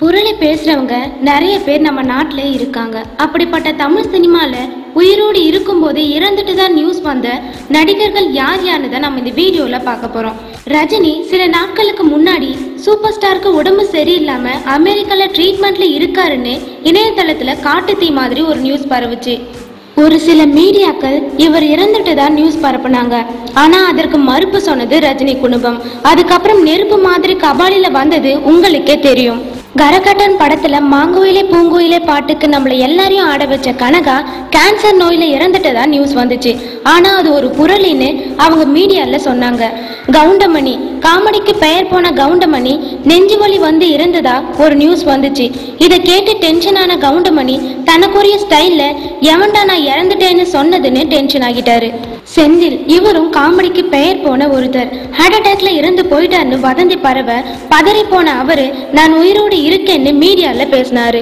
புரளி பேசுறவங்க நிறைய பேர் நம்ம நாட்டிலே இருக்காங்க. அப்படிப்பட்ட தமிழ் சினிமாவில் உயிரோடு இருக்கும்போதே இறந்துட்டு தான் நியூஸ் வந்த நடிகர்கள் யார் யாருன்னு தான் நம்ம இந்த வீடியோவில் பார்க்க போகிறோம் ரஜினி சில நாட்களுக்கு முன்னாடி சூப்பர் ஸ்டாருக்கு உடம்பு சரியில்லாமல் அமெரிக்காவில் ட்ரீட்மெண்ட்டில் இருக்காருன்னு இணையதளத்தில் காட்டு தீ மாதிரி ஒரு நியூஸ் பரவுச்சு. ஒரு சில மீடியாக்கள் இவர் இறந்துட்டு தான் நியூஸ் பரப்புனாங்க. ஆனா அதற்கு மறுப்பு சொன்னது ரஜினி குடும்பம். அதுக்கப்புறம் நெருப்பு மாதிரி கபாலில வந்தது உங்களுக்கே தெரியும். கரகட்டன் படத்துல மாங்குயிலே பூங்குயிலே பாட்டுக்கு நம்மள எல்லாரையும் ஆட வச்ச கனகா கேன்சர் நோயில இறந்துட்டதா நியூஸ் வந்துச்சு. ஆனா அது ஒரு புரளின்னு அவங்க மீடியால சொன்னாங்க. கவுண்டமணி காமெடிக்கு பெயர் போன கவுண்டமணி நெஞ்சு வலி வந்து இருந்ததா ஒரு நியூஸ் வந்துச்சு. இதை கேட்டு டென்ஷனான கவுண்டமணி தனக்குரிய ஸ்டைல்ல எவன்டா நான் இறந்துட்டேன்னு சொன்னதுன்னு டென்ஷன் ஆகிட்டாரு. செந்தில் இவரும் காமெடிக்கு பெயர் போன ஒருத்தர். ஹார்ட் அட்டாக்ல இறந்து போயிட்டாருன்னு வதந்தி பரவ பதறி போன அவரு நான் உயிரோடு இருக்கேன்னு மீடியால பேசினாரு.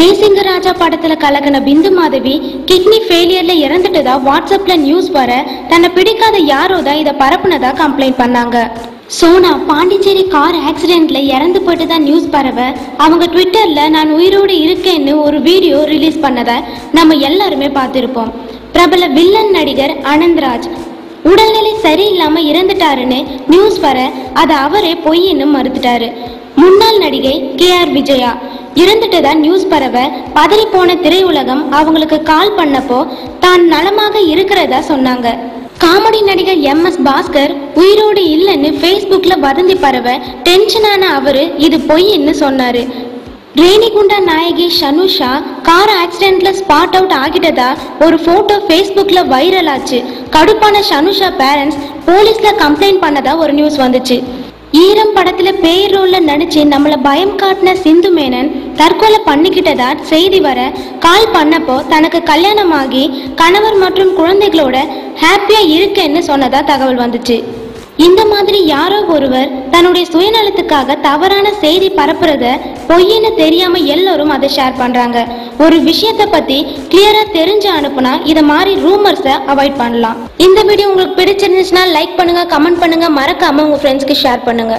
தேசிங்க ராஜா படத்துல கலக்கின பிந்து மாதவி கிட்னி ஃபெயிலியர்ல இறந்துட்டதா வாட்ஸ்அப்ல நியூஸ் வர தன்னை பிடிக்காத யாரோ தான் இதை பரப்புனதா கம்ப்ளைண்ட் பண்ணாங்க. சோனா பாண்டிச்சேரி கார் ஆக்சிடென்ட்ல இறந்து போயிட்டு தான் நியூஸ் பரவ அவங்க ட்விட்டர்ல நான் உயிரோடு இருக்கேன்னு ஒரு வீடியோ ரிலீஸ் பண்ணதை நம்ம எல்லாருமே பார்த்துருப்போம். பிரபல வில்லன் நடிகர் அனந்த்ராஜ் உடல்நிலை சரியில்லாம இறந்துட்டாருன்னு நியூஸ் வர அதை அவரே பொய்ன்னு மறுத்துட்டாரு. முன்னாள் நடிகை கே ஆர் விஜயா இறந்துட்டதா நியூஸ் பரவ பதறி போன திரையுலகம் அவங்களுக்கு கால் பண்ணப்போ தான் நலமாக இருக்கிறதா சொன்னாங்க. காமெடி நடிகர் எம் எஸ் பாஸ்கர் உயிரோடு இல்லைன்னு ஃபேஸ்புக்கில் வதந்தி பரவ டென்ஷனான அவர் இது பொய்ன்னு சொன்னாரு. ரேணிகுண்டா நாயகி ஷனுஷா கார் ஆக்சிடென்ட்ல ஸ்பாட் அவுட் ஆகிட்டதா ஒரு போட்டோ ஃபேஸ்புக்கில் வைரல் ஆச்சு. கடுப்பான ஷனுஷா பேரண்ட்ஸ் போலீஸில் கம்ப்ளைண்ட் பண்ணதா ஒரு நியூஸ் வந்துச்சு. ஈரம் படத்துல பேய் ரோல்ல நடிச்சு நம்மள பயம் காட்டின சிந்து மேனன் தற்கொலை பண்ணிக்கிட்டதா செய்தி வர கால் பண்ணப்போ தனக்கு கல்யாணமாகி கணவர் மற்றும் குழந்தைகளோட ஹாப்பியா இருக்கேன்னு சொன்னதா தகவல் வந்துச்சு. இந்த மாதிரி யாரோ ஒருவர் தன்னுடைய சுயநலத்துக்காக தவறான செய்தி பரப்புறத பொய்ன்னு தெரியாம எல்லாரும் அதை ஷேர் பண்றாங்க. ஒரு விஷயத்தை பத்தி கிளியரா தெரிஞ்சு அனுப்புனா இத மாதிரி ரூமர்ஸை அவாய்ட் பண்ணலாம். இந்த வீடியோ உங்களுக்கு பிடிச்சிருந்துச்சுன்னா லைக் பண்ணுங்க கமெண்ட் பண்ணுங்க. மறக்காம உங்க ஃப்ரெண்ட்ஸ்க்கு ஷேர் பண்ணுங்க.